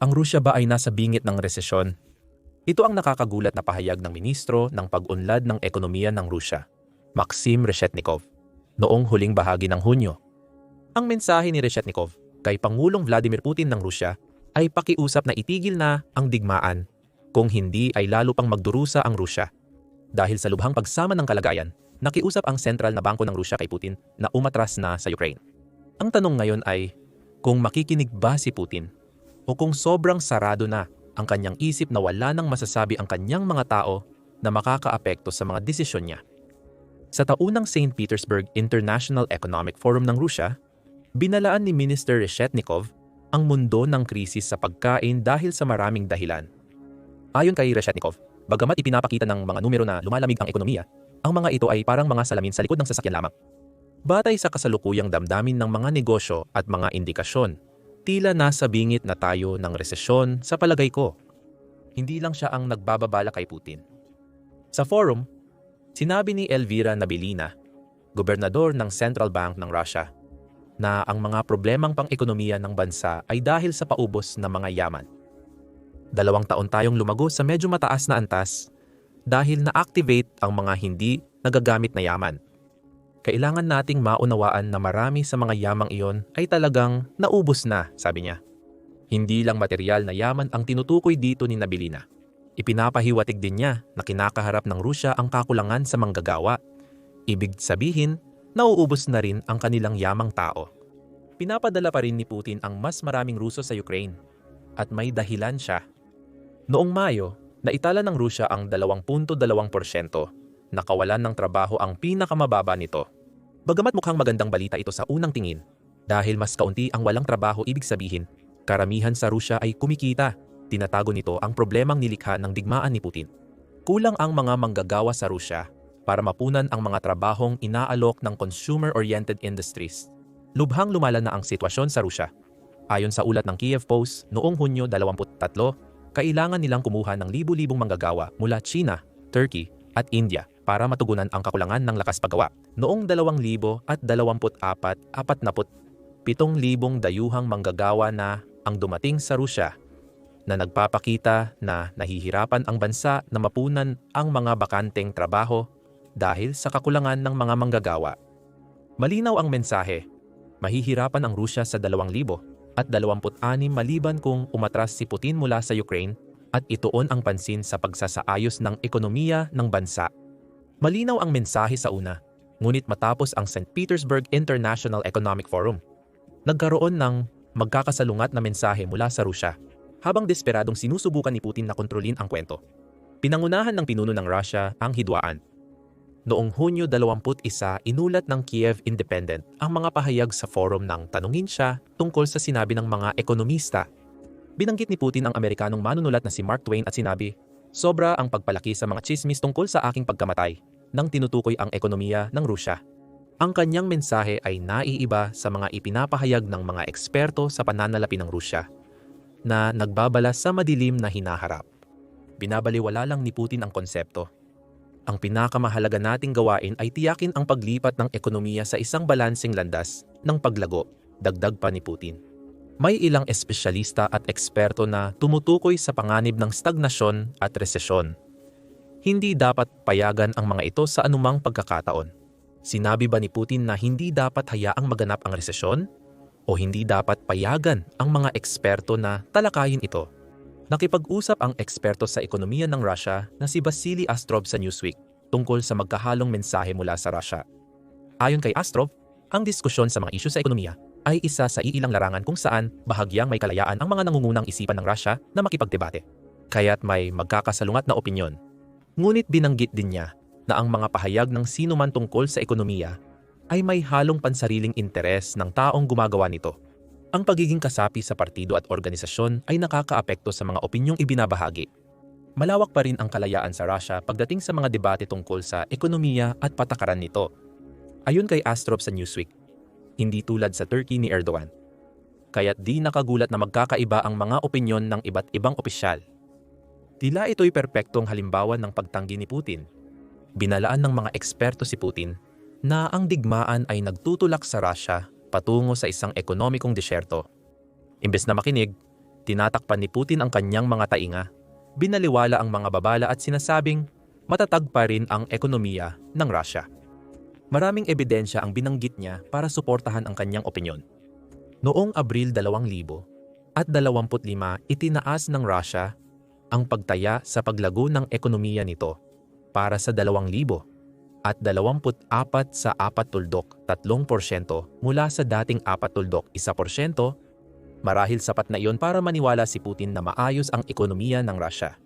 ang Rusya ba ay nasa bingit ng resesyon? Ito ang nakakagulat na pahayag ng ministro ng pag-unlad ng ekonomiya ng Rusya, Maxim Reshetnikov, noong huling bahagi ng Hunyo. Ang mensahe ni Reshetnikov kay Pangulong Vladimir Putin ng Rusya ay pakiusap na itigil na ang digmaan kung hindi ay lalo pang magdurusa ang Rusya. Dahil sa lubhang pagsama ng kalagayan, nakiusap ang sentral na bangko ng Rusya kay Putin na umatras na sa Ukraine. Ang tanong ngayon ay kung makikinig ba si Putin o kung sobrang sarado na ang kanyang isip na wala nang masasabi ang kanyang mga tao na makakaapekto sa mga desisyon niya. Sa taunang St. Petersburg International Economic Forum ng Rusya, binalaan ni Minister Reshetnikov ang mundo ng krisis sa pagkain dahil sa maraming dahilan. Ayon kay Reshetnikov, bagamat ipinapakita ng mga numero na lumalamig ang ekonomiya, ang mga ito ay parang mga salamin sa likod ng sasakyan lamang. Batay sa kasalukuyang damdamin ng mga negosyo at mga indikasyon, tila nasa bingit na tayo ng resesyon sa palagay ko. Hindi lang siya ang nagbababala kay Putin. Sa forum, sinabi ni Elvira Nabilina, gobernador ng Central Bank ng Russia, na ang mga problemang pang-ekonomiya ng bansa ay dahil sa paubos ng mga yaman. Dalawang taon tayong lumago sa medyo mataas na antas dahil na-activate ang mga hindi nagagamit na yaman. Kailangan nating maunawaan na marami sa mga yamang iyon ay talagang naubos na, sabi niya. Hindi lang material na yaman ang tinutukoy dito ni Nabilina. Ipinapahiwatig din niya na kinakaharap ng Rusya ang kakulangan sa manggagawa. Ibig sabihin, nauubos na rin ang kanilang yamang tao. Pinapadala pa rin ni Putin ang mas maraming Ruso sa Ukraine. At may dahilan siya. Noong Mayo, naitala ng Rusya ang 2.2% nakawalan ng trabaho ang pinakamababa nito. Bagamat mukhang magandang balita ito sa unang tingin, dahil mas kaunti ang walang trabaho ibig sabihin, karamihan sa Rusya ay kumikita. Tinatago nito ang problemang nilikha ng digmaan ni Putin. Kulang ang mga manggagawa sa Rusya para mapunan ang mga trabahong inaalok ng consumer-oriented industries. Lubhang lumala na ang sitwasyon sa Rusya. Ayon sa ulat ng Kiev Post noong Hunyo 23, kailangan nilang kumuha ng libu-libong manggagawa mula China, Turkey at India para matugunan ang kakulangan ng lakas paggawa. Noong 2024, 47,000 dayuhang manggagawa na ang dumating sa Rusya na nagpapakita na nahihirapan ang bansa na mapunan ang mga bakanteng trabaho dahil sa kakulangan ng mga manggagawa. Malinaw ang mensahe, mahihirapan ang Rusya sa 2,000 at 26 maliban kung umatras si Putin mula sa Ukraine at ituon ang pansin sa pagsasaayos ng ekonomiya ng bansa. Malinaw ang mensahe sa una, ngunit matapos ang St. Petersburg International Economic Forum, nagkaroon ng magkakasalungat na mensahe mula sa Rusya habang desperadong sinusubukan ni Putin na kontrolin ang kwento. Pinangunahan ng pinuno ng Russia ang hidwaan. Noong Hunyo 21, inulat ng Kiev Independent ang mga pahayag sa forum nang tanungin siya tungkol sa sinabi ng mga ekonomista Binanggit ni Putin ang Amerikanong manunulat na si Mark Twain at sinabi, Sobra ang pagpalaki sa mga chismis tungkol sa aking pagkamatay nang tinutukoy ang ekonomiya ng Rusya. Ang kanyang mensahe ay naiiba sa mga ipinapahayag ng mga eksperto sa pananalapi ng Rusya na nagbabala sa madilim na hinaharap. Binabaliwala lang ni Putin ang konsepto. Ang pinakamahalaga nating gawain ay tiyakin ang paglipat ng ekonomiya sa isang balansing landas ng paglago, dagdag pa ni Putin. May ilang espesyalista at eksperto na tumutukoy sa panganib ng stagnasyon at resesyon. Hindi dapat payagan ang mga ito sa anumang pagkakataon. Sinabi ba ni Putin na hindi dapat hayaang maganap ang resesyon? O hindi dapat payagan ang mga eksperto na talakayin ito? Nakipag-usap ang eksperto sa ekonomiya ng Russia na si Vasily Astrov sa Newsweek tungkol sa magkahalong mensahe mula sa Russia. Ayon kay Astrov, ang diskusyon sa mga isyu sa ekonomiya ay isa sa iilang larangan kung saan bahagyang may kalayaan ang mga nangungunang isipan ng Russia na makipagdebate. Kaya't may magkakasalungat na opinyon. Ngunit binanggit din niya na ang mga pahayag ng sino man tungkol sa ekonomiya ay may halong pansariling interes ng taong gumagawa nito. Ang pagiging kasapi sa partido at organisasyon ay nakakaapekto sa mga opinyong ibinabahagi. Malawak pa rin ang kalayaan sa Russia pagdating sa mga debate tungkol sa ekonomiya at patakaran nito. Ayon kay Astrop sa Newsweek, hindi tulad sa Turkey ni Erdogan. Kaya't di nakagulat na magkakaiba ang mga opinyon ng iba't ibang opisyal. Tila ito'y perpektong halimbawa ng pagtanggi ni Putin. Binalaan ng mga eksperto si Putin na ang digmaan ay nagtutulak sa Russia patungo sa isang ekonomikong disyerto. Imbes na makinig, Tinatakpan ni Putin ang kanyang mga tainga. Binaliwala ang mga babala at sinasabing matatag pa rin ang ekonomiya ng Russia. Maraming ebidensya ang binanggit niya para suportahan ang kanyang opinyon. Noong Abril 2000 at 25 itinaas ng Russia ang pagtaya sa paglago ng ekonomiya nito para sa 2,000 at 24 sa 4 tuldok 3% mula sa dating 4 tuldok 1%, marahil sapat na iyon para maniwala si Putin na maayos ang ekonomiya ng Russia.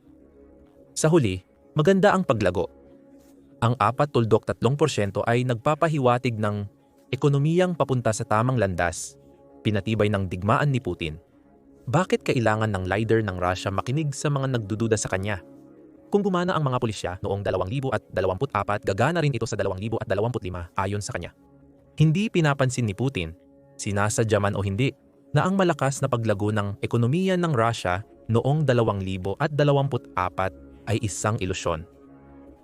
Sa huli, maganda ang paglago. Ang 4 tuldok 3% ay nagpapahiwatig ng ekonomiyang papunta sa tamang landas, pinatibay ng digmaan ni Putin. Bakit kailangan ng leader ng Russia makinig sa mga nagdududa sa kanya? Kung gumana ang mga pulisya noong 2024, gagana rin ito sa 2025 ayon sa kanya. Hindi pinapansin ni Putin, sinasadya man o hindi, na ang malakas na paglago ng ekonomiya ng Russia noong 2024 ay isang ilusyon.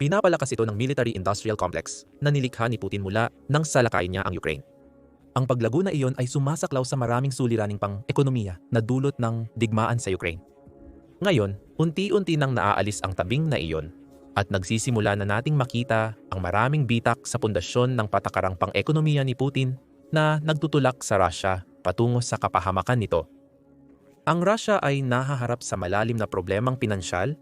Pinapalakas ito ng military-industrial complex na nilikha ni Putin mula nang salakay niya ang Ukraine. Ang paglago na iyon ay sumasaklaw sa maraming suliraning pang ekonomiya na dulot ng digmaan sa Ukraine. Ngayon, unti-unti nang naaalis ang tabing na iyon at nagsisimula na nating makita ang maraming bitak sa pundasyon ng patakarang pang-ekonomiya ni Putin na nagtutulak sa Russia patungo sa kapahamakan nito. Ang Russia ay nahaharap sa malalim na problemang pinansyal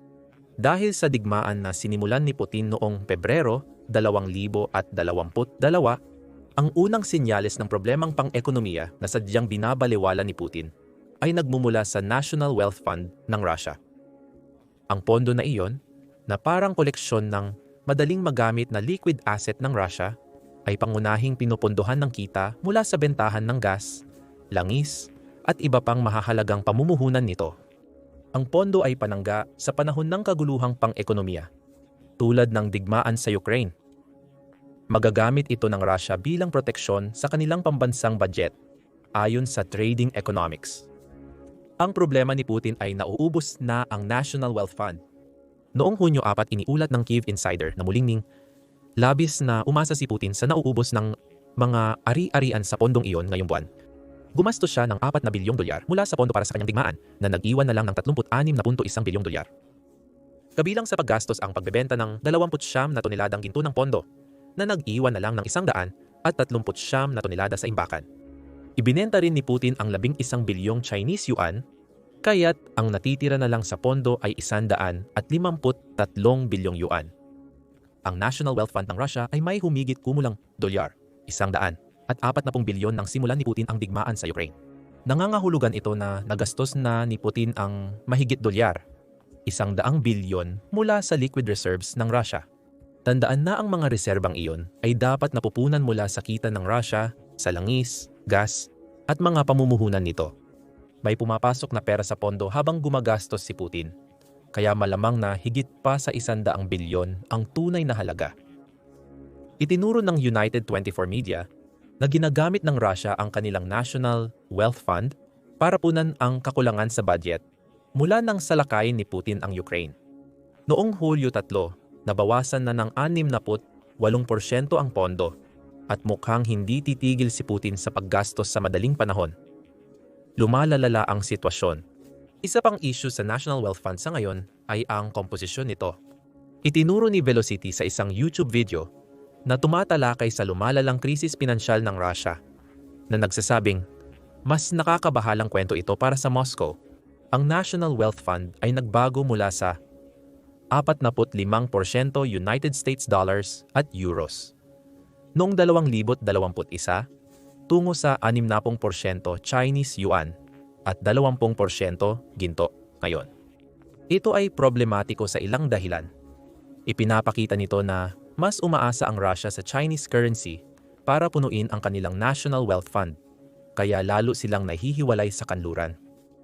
dahil sa digmaan na sinimulan ni Putin noong Pebrero 2022 ang unang sinyales ng problemang pang-ekonomiya na sadyang binabaliwala ni Putin ay nagmumula sa National Wealth Fund ng Russia. Ang pondo na iyon, na parang koleksyon ng madaling magamit na liquid asset ng Russia, ay pangunahing pinupondohan ng kita mula sa bentahan ng gas, langis, at iba pang mahahalagang pamumuhunan nito. Ang pondo ay panangga sa panahon ng kaguluhang pang-ekonomiya, tulad ng digmaan sa Ukraine. Magagamit ito ng Russia bilang proteksyon sa kanilang pambansang budget ayon sa trading economics. Ang problema ni Putin ay nauubos na ang National Wealth Fund. Noong Hunyo 4 iniulat ng Kiev Insider na muling ning labis na umasa si Putin sa nauubos ng mga ari-arian sa pondong iyon ngayong buwan. Gumastos siya ng 4 na bilyong dolyar mula sa pondo para sa kanyang digmaan na nag-iwan na lang ng 36.1 bilyong dolyar. Kabilang sa paggastos ang pagbebenta ng 29 na toneladang ginto ng pondo na nag-iwan na lang ng 100 at 39 na tonelada sa imbakan. Ibinenta rin ni Putin ang 11 bilyong Chinese yuan, kaya't ang natitira na lang sa pondo ay 153 bilyong yuan. Ang National Wealth Fund ng Russia ay may humigit kumulang dolyar, 100 at 40 bilyon nang simulan ni Putin ang digmaan sa Ukraine. Nangangahulugan ito na nagastos na ni Putin ang mahigit dolyar, isang daang bilyon mula sa liquid reserves ng Russia. Tandaan na ang mga reserbang iyon ay dapat napupunan mula sa kita ng Russia sa langis, gas, at mga pamumuhunan nito. May pumapasok na pera sa pondo habang gumagastos si Putin, kaya malamang na higit pa sa isandaang bilyon ang tunay na halaga. Itinuro ng United 24 Media na ginagamit ng Russia ang kanilang National Wealth Fund para punan ang kakulangan sa budget mula nang salakayin ni Putin ang Ukraine. Noong Hulyo 3, nabawasan na ng 68% ang pondo at mukhang hindi titigil si Putin sa paggastos sa madaling panahon. Lumalalala ang sitwasyon. Isa pang issue sa National Wealth Fund sa ngayon ay ang komposisyon nito. Itinuro ni Velocity sa isang YouTube video na tumatalakay sa lumalalang krisis pinansyal ng Russia na nagsasabing, mas nakakabahalang kwento ito para sa Moscow. Ang National Wealth Fund ay nagbago mula sa 45% United States dollars at euros noong 2021 tungo sa 60% Chinese yuan at 20% ginto ngayon. Ito ay problematiko sa ilang dahilan. Ipinapakita nito na mas umaasa ang Russia sa Chinese currency para punuin ang kanilang National Wealth Fund, kaya lalo silang nahihiwalay sa kanluran.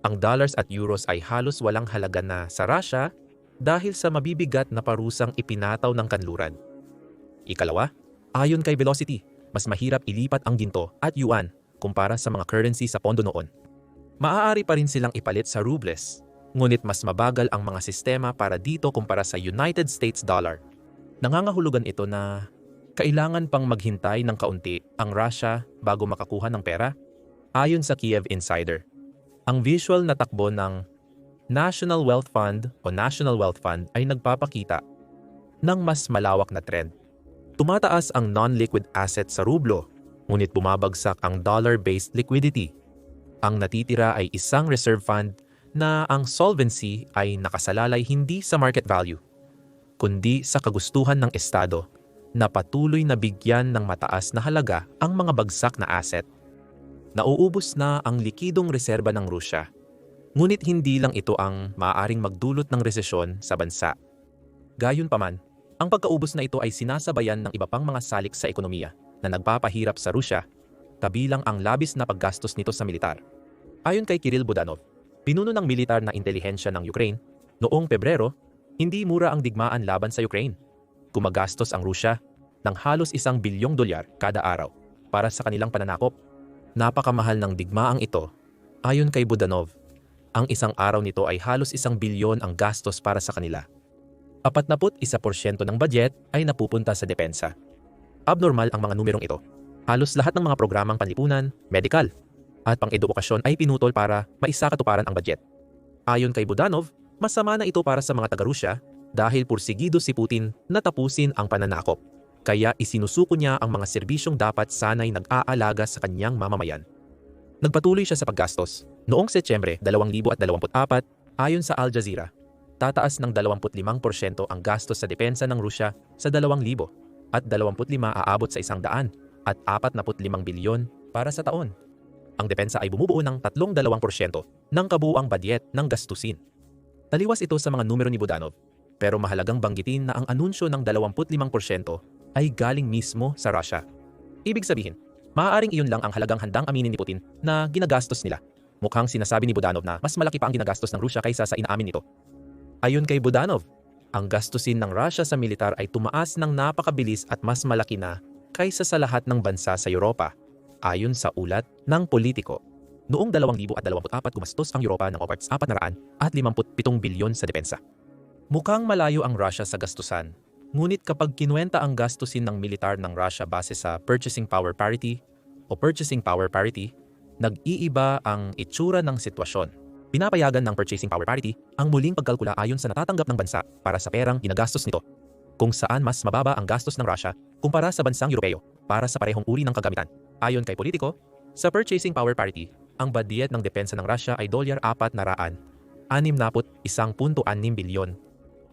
Ang dollars at euros ay halos walang halaga na sa Russia dahil sa mabibigat na parusang ipinataw ng kanluran. Ikalawa, Ayon kay Velocity, mas mahirap ilipat ang ginto at yuan kumpara sa mga currency sa pondo noon. Maaari pa rin silang ipalit sa rubles, ngunit mas mabagal ang mga sistema para dito kumpara sa United States dollar. Nangangahulugan ito na kailangan pang maghintay ng kaunti ang Russia bago makakuha ng pera? Ayon sa Kiev Insider. Ang visual na takbo ng National Wealth Fund o National Wealth Fund ay nagpapakita ng mas malawak na trend. Tumataas ang non-liquid asset sa rublo, ngunit bumabagsak ang dollar-based liquidity. Ang natitira ay isang reserve fund na ang solvency ay nakasalalay hindi sa market value, kundi sa kagustuhan ng Estado na patuloy na bigyan ng mataas na halaga ang mga bagsak na asset. Nauubos na ang likidong reserba ng Rusya Ngunit hindi lang ito ang maaaring magdulot ng resesyon sa bansa. Gayunpaman, ang pagkaubos na ito ay sinasabayan ng iba pang mga salik sa ekonomiya na nagpapahirap sa Rusya, kabilang ang labis na paggastos nito sa militar. Ayon kay Kirill Budanov, pinuno ng militar na intelihensya ng Ukraine, noong Pebrero, hindi mura ang digmaan laban sa Ukraine. Kumagastos ang Rusya ng halos isang bilyong dolyar kada araw para sa kanilang pananakop. Napakamahal ng digmaang ito, ayon kay Budanov, ang isang araw nito ay halos isang bilyon ang gastos para sa kanila. 41% ng budget ay napupunta sa depensa. Abnormal ang mga numerong ito. Halos lahat ng mga programang panlipunan, medical, at pang-edukasyon ay pinutol para maisakatuparan ang budget. Ayon kay Budanov, masama na ito para sa mga taga-Rusya dahil pursigido si Putin na tapusin ang pananakop. Kaya isinusuko niya ang mga serbisyong dapat sanay nag-aalaga sa kanyang mamamayan. Nagpatuloy siya sa paggastos Noong Setyembre 2024, ayon sa Al Jazeera, tataas ng 25% ang gastos sa depensa ng Rusya sa 2,000 at 25 aabot sa 100 at 45 bilyon para sa taon. Ang depensa ay bumubuo ng 32% ng kabuuang badyet ng gastusin. Taliwas ito sa mga numero ni Budanov, pero mahalagang banggitin na ang anunsyo ng 25% ay galing mismo sa Russia. Ibig sabihin, maaaring iyon lang ang halagang handang aminin ni Putin na ginagastos nila Mukhang sinasabi ni Budanov na mas malaki pa ang ginagastos ng Rusya kaysa sa inaamin nito. Ayon kay Budanov, ang gastusin ng Russia sa militar ay tumaas ng napakabilis at mas malaki na kaysa sa lahat ng bansa sa Europa, ayon sa ulat ng politiko. Noong 2024 gumastos ang Europa ng overts 400 at 57 bilyon sa depensa. Mukhang malayo ang Russia sa gastusan, ngunit kapag kinuwenta ang gastusin ng militar ng Russia base sa purchasing power parity o purchasing power parity nag-iiba ang itsura ng sitwasyon. Pinapayagan ng purchasing power parity ang muling pagkalkula ayon sa natatanggap ng bansa para sa perang ginagastos nito, kung saan mas mababa ang gastos ng Russia kumpara sa bansang Europeo para sa parehong uri ng kagamitan. Ayon kay politiko, sa purchasing power parity, ang budget ng depensa ng Russia ay dolyar 4 na raan, 61.6 bilyon.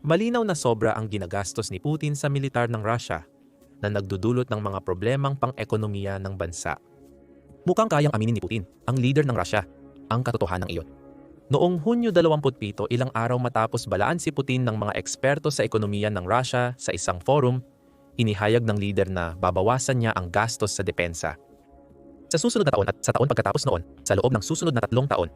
Malinaw na sobra ang ginagastos ni Putin sa militar ng Russia na nagdudulot ng mga problemang pang-ekonomiya ng bansa. Mukhang kayang aminin ni Putin, ang leader ng Russia, ang katotohanan iyon. Noong Hunyo 27, ilang araw matapos balaan si Putin ng mga eksperto sa ekonomiya ng Russia sa isang forum, inihayag ng leader na babawasan niya ang gastos sa depensa. Sa susunod na taon at sa taon pagkatapos noon, sa loob ng susunod na tatlong taon,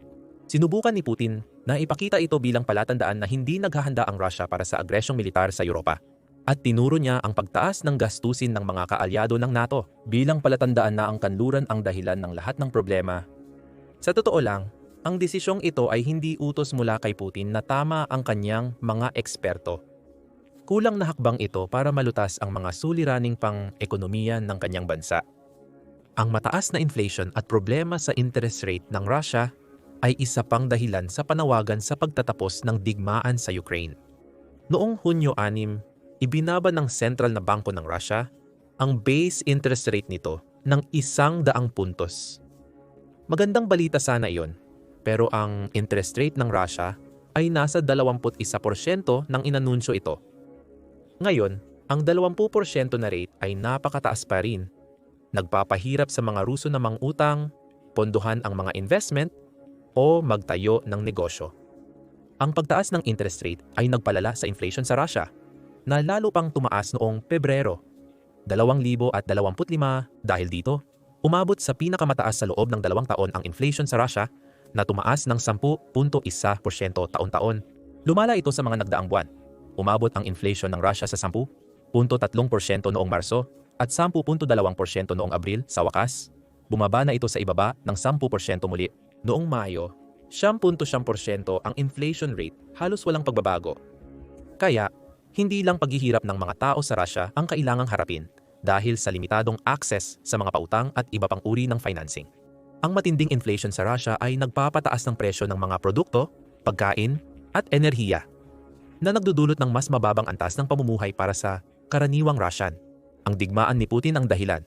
sinubukan ni Putin na ipakita ito bilang palatandaan na hindi naghahanda ang Russia para sa agresyong militar sa Europa at tinuro niya ang pagtaas ng gastusin ng mga kaalyado ng NATO bilang palatandaan na ang kanluran ang dahilan ng lahat ng problema. Sa totoo lang, ang desisyong ito ay hindi utos mula kay Putin na tama ang kanyang mga eksperto. Kulang na hakbang ito para malutas ang mga suliraning pang-ekonomiya ng kanyang bansa. Ang mataas na inflation at problema sa interest rate ng Russia ay isa pang dahilan sa panawagan sa pagtatapos ng digmaan sa Ukraine. Noong Hunyo 6, ibinaba ng sentral na bangko ng Russia ang base interest rate nito ng isang daang puntos. Magandang balita sana iyon, pero ang interest rate ng Russia ay nasa 21% ng inanunsyo ito. Ngayon, ang 20% na rate ay napakataas pa rin. Nagpapahirap sa mga Ruso na mangutang, ponduhan ang mga investment, o magtayo ng negosyo. Ang pagtaas ng interest rate ay nagpalala sa inflation sa Russia na lalo pang tumaas noong Pebrero 2025 dahil dito, umabot sa pinakamataas sa loob ng dalawang taon ang inflation sa Russia na tumaas ng 10.1% taon-taon. Lumala ito sa mga nagdaang buwan. Umabot ang inflation ng Russia sa 10.3% noong Marso at 10.2% noong Abril sa wakas. Bumaba na ito sa ibaba ng 10% muli. Noong Mayo, 10.7% ang inflation rate halos walang pagbabago. Kaya hindi lang paghihirap ng mga tao sa Russia ang kailangang harapin dahil sa limitadong access sa mga pautang at iba pang uri ng financing. Ang matinding inflation sa Russia ay nagpapataas ng presyo ng mga produkto, pagkain, at enerhiya na nagdudulot ng mas mababang antas ng pamumuhay para sa karaniwang Russian. Ang digmaan ni Putin ang dahilan.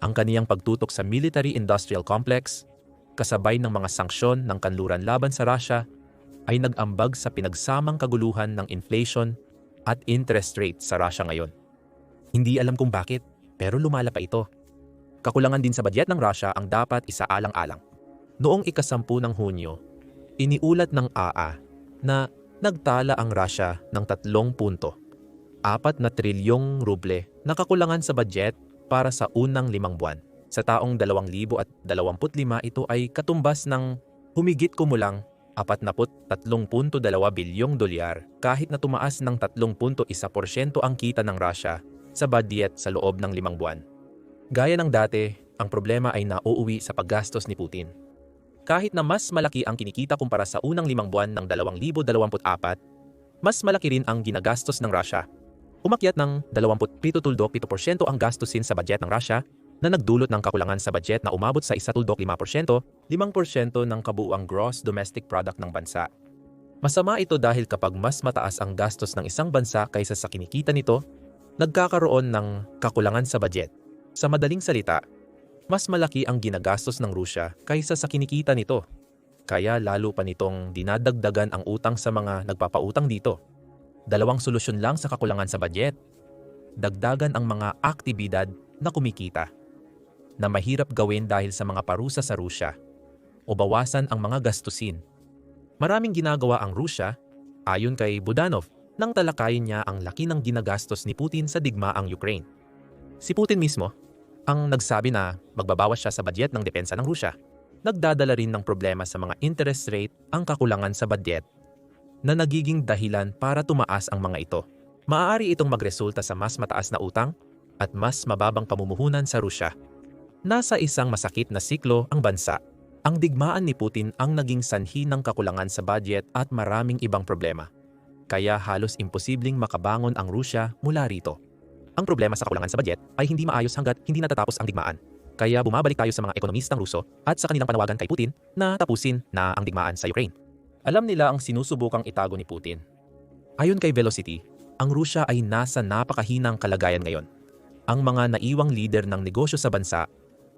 Ang kaniyang pagtutok sa military-industrial complex, kasabay ng mga sanksyon ng kanluran laban sa Russia, ay nag-ambag sa pinagsamang kaguluhan ng inflation at interest rate sa Russia ngayon. Hindi alam kung bakit, pero lumala pa ito. Kakulangan din sa budget ng Russia ang dapat isaalang-alang. Noong ikasampu ng Hunyo, iniulat ng AA na nagtala ang Russia ng tatlong punto. Apat na trilyong ruble na kakulangan sa budget para sa unang limang buwan. Sa taong 2025 ito ay katumbas ng humigit kumulang 43.2 bilyong dolyar kahit na tumaas ng 3.1% ang kita ng Russia sa budget sa loob ng limang buwan. Gaya ng dati, ang problema ay nauuwi sa paggastos ni Putin. Kahit na mas malaki ang kinikita kumpara sa unang limang buwan ng 2024, mas malaki rin ang ginagastos ng Russia. Umakyat ng 27.7% ang gastusin sa budget ng Russia na nagdulot ng kakulangan sa budget na umabot sa 1.5%, 5% ng kabuuang gross domestic product ng bansa. Masama ito dahil kapag mas mataas ang gastos ng isang bansa kaysa sa kinikita nito, nagkakaroon ng kakulangan sa budget. Sa madaling salita, mas malaki ang ginagastos ng Rusya kaysa sa kinikita nito. Kaya lalo pa nitong dinadagdagan ang utang sa mga nagpapautang dito. Dalawang solusyon lang sa kakulangan sa budget. Dagdagan ang mga aktibidad na kumikita na mahirap gawin dahil sa mga parusa sa Rusya o bawasan ang mga gastusin. Maraming ginagawa ang Rusya, ayon kay Budanov, nang talakayin niya ang laki ng ginagastos ni Putin sa digmaang Ukraine. Si Putin mismo ang nagsabi na magbabawas siya sa budget ng depensa ng Rusya. Nagdadala rin ng problema sa mga interest rate ang kakulangan sa budget na nagiging dahilan para tumaas ang mga ito. Maaari itong magresulta sa mas mataas na utang at mas mababang pamumuhunan sa Rusya. Nasa isang masakit na siklo ang bansa. Ang digmaan ni Putin ang naging sanhi ng kakulangan sa budget at maraming ibang problema. Kaya halos imposibleng makabangon ang Rusya mula rito. Ang problema sa kakulangan sa budget ay hindi maayos hanggat hindi natatapos ang digmaan. Kaya bumabalik tayo sa mga ekonomistang Ruso at sa kanilang panawagan kay Putin na tapusin na ang digmaan sa Ukraine. Alam nila ang sinusubukang itago ni Putin. Ayon kay Velocity, ang Rusya ay nasa napakahinang kalagayan ngayon. Ang mga naiwang leader ng negosyo sa bansa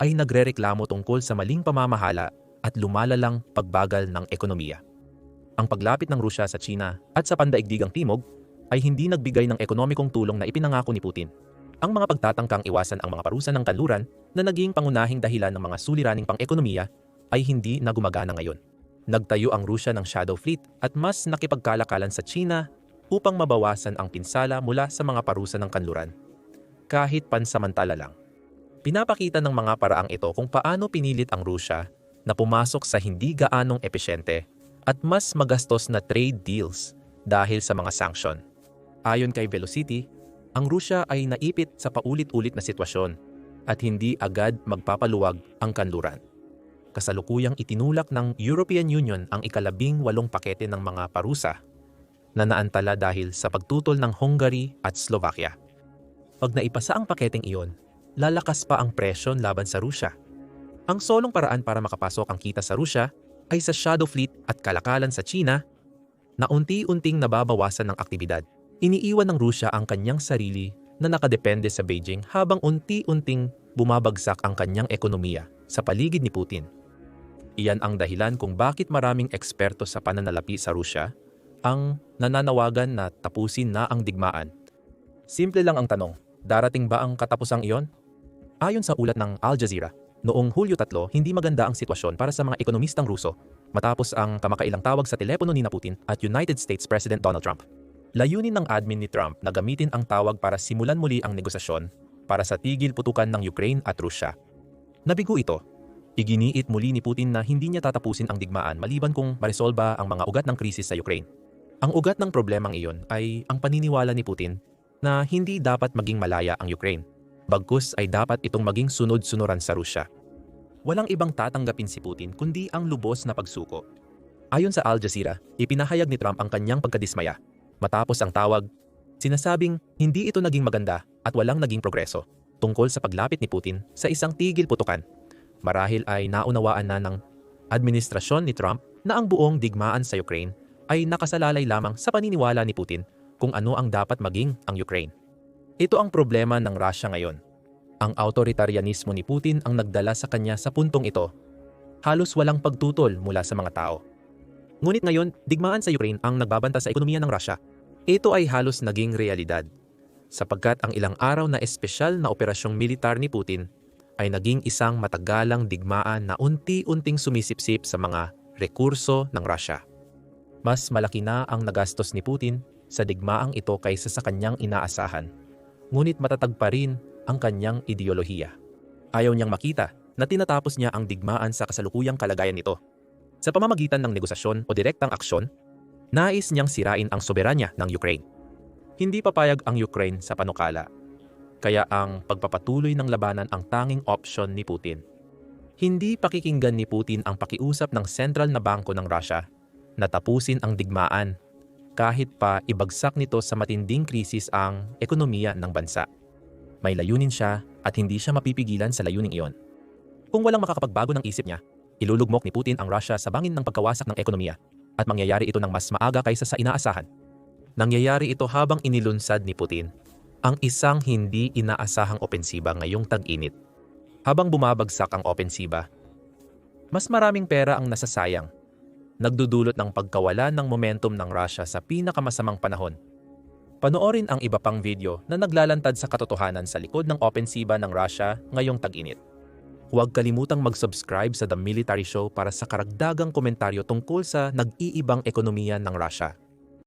ay nagrereklamo tungkol sa maling pamamahala at lumalalang pagbagal ng ekonomiya. Ang paglapit ng Rusya sa China at sa pandaigdigang timog ay hindi nagbigay ng ekonomikong tulong na ipinangako ni Putin. Ang mga pagtatangkang iwasan ang mga parusa ng kanluran na naging pangunahing dahilan ng mga suliraning pang-ekonomiya ay hindi na ngayon. Nagtayo ang Rusya ng shadow fleet at mas nakipagkalakalan sa China upang mabawasan ang pinsala mula sa mga parusa ng kanluran. Kahit pansamantala lang. Pinapakita ng mga paraang ito kung paano pinilit ang Rusya na pumasok sa hindi gaanong epesyente at mas magastos na trade deals dahil sa mga sanksyon. Ayon kay Velocity, ang Rusya ay naipit sa paulit-ulit na sitwasyon at hindi agad magpapaluwag ang kanluran. Kasalukuyang itinulak ng European Union ang ikalabing walong pakete ng mga parusa na naantala dahil sa pagtutol ng Hungary at Slovakia. Pag naipasa ang paketeng iyon, lalakas pa ang presyon laban sa Rusya. Ang solong paraan para makapasok ang kita sa Rusya ay sa shadow fleet at kalakalan sa China na unti-unting nababawasan ng aktibidad iniiwan ng Rusya ang kanyang sarili na nakadepende sa Beijing habang unti-unting bumabagsak ang kanyang ekonomiya sa paligid ni Putin. Iyan ang dahilan kung bakit maraming eksperto sa pananalapi sa Rusya ang nananawagan na tapusin na ang digmaan. Simple lang ang tanong, darating ba ang katapusang iyon? Ayon sa ulat ng Al Jazeera, noong Hulyo 3, hindi maganda ang sitwasyon para sa mga ekonomistang Ruso matapos ang kamakailang tawag sa telepono ni na Putin at United States President Donald Trump. Layunin ng admin ni Trump na gamitin ang tawag para simulan muli ang negosasyon para sa tigil putukan ng Ukraine at Rusya. Nabigo ito. Iginiit muli ni Putin na hindi niya tatapusin ang digmaan maliban kung maresolba ang mga ugat ng krisis sa Ukraine. Ang ugat ng problemang iyon ay ang paniniwala ni Putin na hindi dapat maging malaya ang Ukraine. Bagkus ay dapat itong maging sunod-sunuran sa Rusya. Walang ibang tatanggapin si Putin kundi ang lubos na pagsuko. Ayon sa Al Jazeera, ipinahayag ni Trump ang kanyang pagkadismaya Matapos ang tawag, sinasabing hindi ito naging maganda at walang naging progreso tungkol sa paglapit ni Putin sa isang tigil putukan Marahil ay naunawaan na ng administrasyon ni Trump na ang buong digmaan sa Ukraine ay nakasalalay lamang sa paniniwala ni Putin kung ano ang dapat maging ang Ukraine. Ito ang problema ng Russia ngayon. Ang autoritarianismo ni Putin ang nagdala sa kanya sa puntong ito. Halos walang pagtutol mula sa mga tao. Ngunit ngayon, digmaan sa Ukraine ang nagbabanta sa ekonomiya ng Russia. Ito ay halos naging realidad sapagkat ang ilang araw na espesyal na operasyong militar ni Putin ay naging isang matagalang digmaan na unti-unting sumisipsip sa mga rekurso ng Russia. Mas malaki na ang nagastos ni Putin sa digmaang ito kaysa sa kanyang inaasahan. Ngunit matatag pa rin ang kanyang ideolohiya. Ayaw niyang makita na tinatapos niya ang digmaan sa kasalukuyang kalagayan nito. Sa pamamagitan ng negosasyon o direktang aksyon, nais niyang sirain ang soberanya ng Ukraine. Hindi papayag ang Ukraine sa panukala. Kaya ang pagpapatuloy ng labanan ang tanging opsyon ni Putin. Hindi pakikinggan ni Putin ang pakiusap ng sentral na bangko ng Russia na tapusin ang digmaan kahit pa ibagsak nito sa matinding krisis ang ekonomiya ng bansa. May layunin siya at hindi siya mapipigilan sa layuning iyon. Kung walang makakapagbago ng isip niya, ilulugmok ni Putin ang Russia sa bangin ng pagkawasak ng ekonomiya at mangyayari ito ng mas maaga kaysa sa inaasahan. Nangyayari ito habang inilunsad ni Putin ang isang hindi inaasahang opensiba ngayong tag-init. Habang bumabagsak ang opensiba, mas maraming pera ang nasasayang. Nagdudulot ng pagkawala ng momentum ng Russia sa pinakamasamang panahon. Panoorin ang iba pang video na naglalantad sa katotohanan sa likod ng opensiba ng Russia ngayong tag-init. Huwag kalimutang mag-subscribe sa The Military Show para sa karagdagang komentaryo tungkol sa nag-iibang ekonomiya ng Russia.